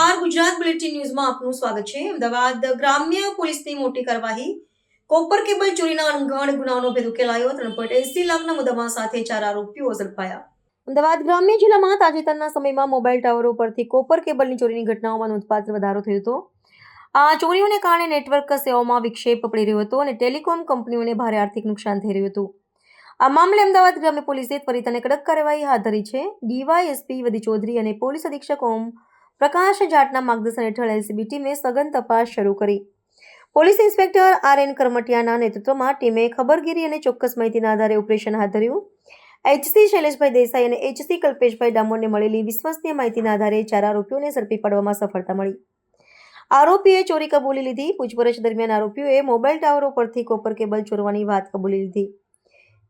Gujarat bulletin ન્યૂઝમાં આપનું સ્વાગત છે. અમદાવાદ ગ્રામ્ય પોલીસની મોટી કાર્યવાહી. કોપર કેબલ ચોરીના અણઘડ ગુનાનો ભેદ ઉકેલાયો. ત્રણ પોઈન્ટ એસી લાખના મુદ્દામાં સાથે ચાર આરોપીઓ ઝડપાયા. અમદાવાદ ગ્રામ્ય જિલ્લામાં તાજેતરના સમયમાં મોબાઈલ ટાવરો પરથી કોપર કેબલની ચોરીની ઘટનાઓમાં નોંધપાત્ર વધારો થયો હતો. આ ચોરીઓને કારણે નેટવર્ક સેવાઓમાં વિક્ષેપ પડી રહ્યો હતો અને ટેલિકોમ કંપનીઓને ભારે આર્થિક નુકસાન થઈ રહ્યું હતું. આ મામલે અમદાવાદ ગ્રામ્ય પોલીસે ત્વરિત અને કડક કાર્યવાહી હાથ ધરી છે. ડીવાયએસપી વદી ચૌધરી અને પોલીસ અધિક્ષક ઓમ પ્રકાશ જાટના માર્ગદર્શન હેઠળ એલસીબી ટીમે સઘન તપાસ શરૂ કરી. પોલીસ ઇન્સ્પેક્ટર આર એન કરમટિયાના નેતૃત્વમાં ટીમે ખબરગીરી અને ચોક્કસ માહિતીના આધારે ઓપરેશન હાથ ધર્યું. એચસી શૈલેષભાઈ દેસાઈ અને એચસી કલ્પેશભાઈ ડામોરને મળેલી વિશ્વસનીય માહિતીના આધારે ચાર આરોપીઓને ઝડપી પાડવામાં સફળતા મળી. આરોપીએ ચોરી કબૂલી લીધી. પૂછપરછ દરમિયાન આરોપીઓએ મોબાઈલ ટાવરો પરથી કોપર કેબલ ચોરવાની વાત કબૂલી લીધી.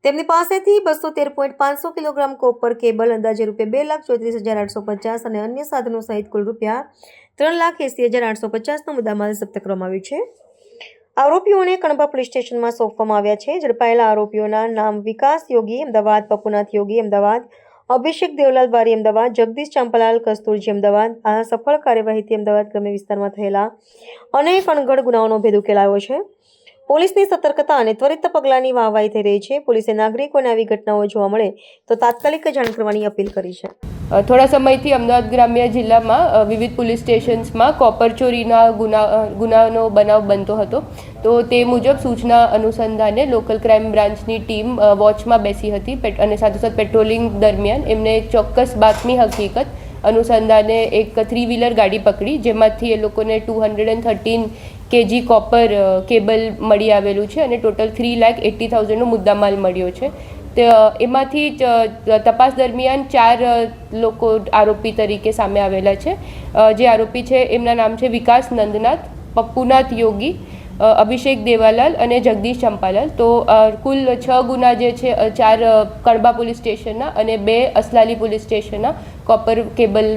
તેમની પાસેથી બસો તેર પોઈન્ટ પાંચસો કિલોગ્રામ કોપર, કેબલ, અંદાજે રૂપિયા બે લાખ ચોત્રીસ હજાર આઠસો પચાસ અને અન્ય સાધનો સહિત કુલ રૂપિયા ત્રણ લાખ એંસી હજાર આઠસો પચાસનો મુદ્દામાલ જપ્ત કરવામાં આવ્યો છે. આરોપીઓને કણબા પોલીસ સ્ટેશનમાં સોંપવામાં આવ્યા છે. ઝડપાયેલા આરોપીઓના નામ વિકાસ યોગી, અમદાવાદ, પપુનાથ યોગી, અમદાવાદ, અભિષેક દેવલાલ બારી, અમદાવાદ, જગદીશ ચાંપલાલ કસ્તુરજી અમદાવાદ, આ સફળ કાર્યવાહીથી અમદાવાદ ગ્રામ્ય વિસ્તારમાં થયેલા અનેક અણઘડ ગુનાઓનો ભેદ ઉકેલાયો છે. પોલીસની સતર્કતા અને ત્વરિત પગલાંની વાહવાહી થઈ રહી છે. પોલીસે નાગરિકોને આવી ઘટનાઓ જોવા મળે તો તાત્કાલિક જાણ કરવાની અપીલ કરી છે. થોડા સમયથી અમદાવાદ ગ્રામ્ય જિલ્લામાં વિવિધ પોલીસ સ્ટેશન્સમાં કોપર ચોરીના ગુના ગુનાનો બનાવ બનતો હતો. તો તે મુજબ સૂચના અનુસંધાને લોકલ ક્રાઇમ બ્રાન્ચની ટીમ વોચમાં બેસી હતી અને સાથોસાથ પેટ્રોલિંગ દરમિયાન એમને એક ચોક્કસ બાતમી હકીકત અનુસંધાને એક થ્રી વ્હીલર ગાડી પકડી, જેમાંથી એ લોકોને two hundred and thirteen KG copper cable મળી આવેલું છે અને ટોટલ થ્રી લાખ એટી થાઉઝન્ડનો મુદ્દામાલ મળ્યો છે. તે, એમાંથી તપાસ દરમિયાન ચાર લોકો આરોપી તરીકે સામે આવેલા છે. જે આરોપી છે, એમના નામ છે વિકાસ નંદનાથ, પપ્પુનાથ યોગી અભિષેક દેવાલાલ અને જગદીશ ચંપાલાલ. તો કુલ છ ગુના જે છે ચાર કણબા પોલીસ સ્ટેશનના અને બે અસલાલી પોલીસ સ્ટેશનના કોપર, કેબલ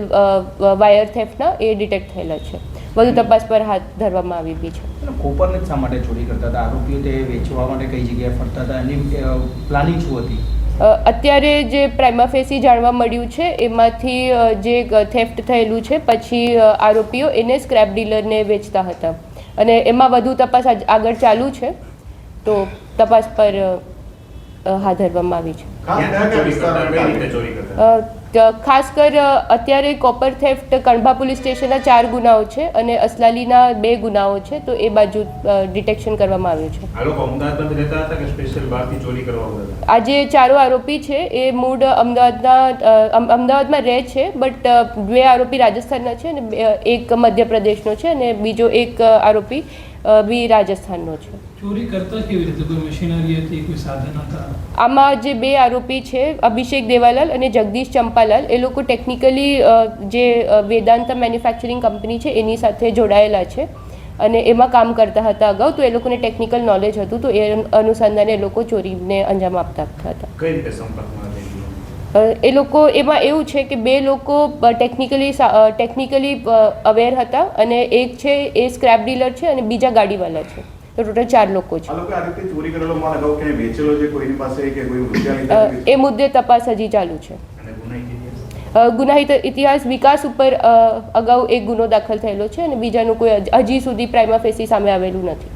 વાયર થેફના એ ડિટેક્ટ થયેલા છે. વધુ તપાસ પર હાથ ધરવામાં આવી બી છે. કોપરને શા માટે ચોરી કરતા હતા? આરોપીઓ તે વેચવા માટે કઈ જગ્યાએ ફરતા હતા? એની પ્લાનિંગ શું હતી? અત્યારે જે પ્રાઇમાફેસી જાણવા મળ્યું છે એમાંથી જે થેફ્ટ થયેલું છે પછી આરોપીઓ એને સ્ક્રેપ ડીલરને વેચતા હતા. અને એમાં વધુ તપાસ આજ- આગળ ચાલુ છે. તો તપાસ પર હાથ ધરવામાં આવી છે. ખાસ કર અત્યારે કોપર થેફ્ટ કણભા પોલીસ સ્ટેશનના ચાર ગુનાઓ છે અને અસલાલીના બે ગુનાઓ છે તો એ બાજુ ડિટેક્શન કરવામાં આવ્યું છે. આ જ રહેતા હતા કે સ્પેશિયલ બહારથી ચોરી આરોપી છે એ મૂળ અમદાવાદના અમદાવાદમાં રહે છે બટ બે આરોપી રાજસ્થાનના છે અને એક મધ્યપ્રદેશનો છે અને બીજો એક આરોપી બી રાજસ્થાનનો છે. ચોરી કરતા કેવી રીતે? કોઈ મશીનરી હતી કોઈ સાધન હતા? આમાં જે બે આરોપી છે અભિષેક દેવાલાલ અને જગદીશ ચંપાલાલ એ લોકો ટેકનિકલી જે વેદાંત મેન્યુફેક્ચરિંગ કંપની છે એની સાથે જોડાયેલા છે. અને એમાં કામ કરતા હતા અગાઉ તો એ લોકોને ટેકનિકલ નોલેજ હતું તો એ અનુસંધાને એ લોકો ચોરીને અંજામ આપતા હતા. કઈ રીતે સંપર્કમાં હતા એ લોકો? એમાં એવું છે કે બે લોકો ટેકનિકલી ટેકનિકલી અવેર હતા અને એક છે એ સ્ક્રેપ ડીલર છે અને બીજા ગાડીવાલા છે. તો ટોટલ ચાર લોકો છે. આ લોકો આ રીતે ચોરી કરેલો માલ અગાઉ ક્યાંય વેચેલો છે? કોઈની પાસે કે કોઈ રૂપિયા અ, લીધા છે? એ મુદ્દે તપાસ હજી ચાલુ છે. ગુનાહિત ઇતિહાસ? અ, ગુનાહિત ઇતિહાસ વિકાસ ઉપર અગાઉ એક ગુનો દાખલ થયેલો છે અને બીજાનું કોઈ હજી સુધી પ્રાઇમા ફેસી સામે આવેલું નથી.